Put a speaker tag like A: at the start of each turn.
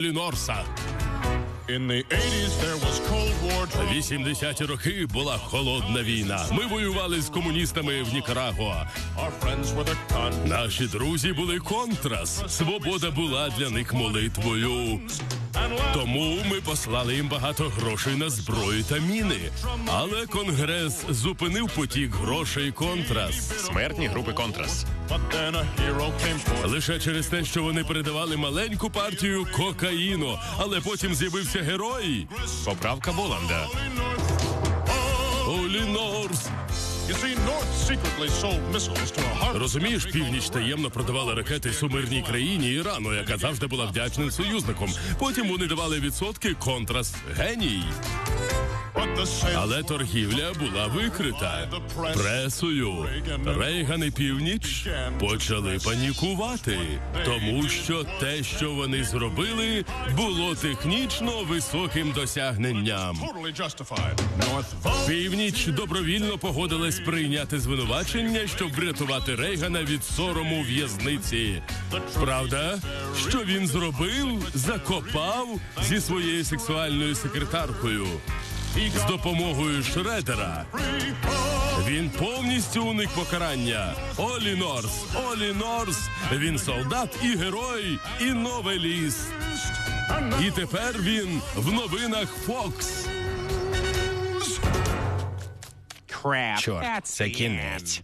A: Лінорса.
B: In the 80s, there was Cold War. drama.
A: 80-ті роки була холодна війна. Ми воювали з комуністами в Нікарагуа. Наші друзі були контрас. Свобода була для них молитвою. Тому ми послали їм багато грошей на зброю та міни. Але конгрес зупинив потік грошей контрас.
C: Смертні групи Контрас.
A: Лише через те, що вони передавали маленьку партію кокаїну, але потім з'явився герой
C: Поправка Боланда.
A: Розумієш, північ таємно продавала ракети сумирній країні Ірану, яка завжди була вдячним союзником. Потім вони давали відсотки контрас геній. Але торгівля була викрита пресою. Рейган і північ почали панікувати, тому що те, що вони зробили, було технічно високим досягненням. Північ добровільно погодилась прийняти звинувачення, щоб врятувати Рейгана від сорому в'язниці. Правда, що він зробив, закопав зі своєю сексуальною секретаркою. З допомогою Шредера він повністю уник покарання. Олі Норс, Олі Норс. Він солдат і герой, і новеліст. І тепер він в новинах Фокс.
C: Чорт, це кінець.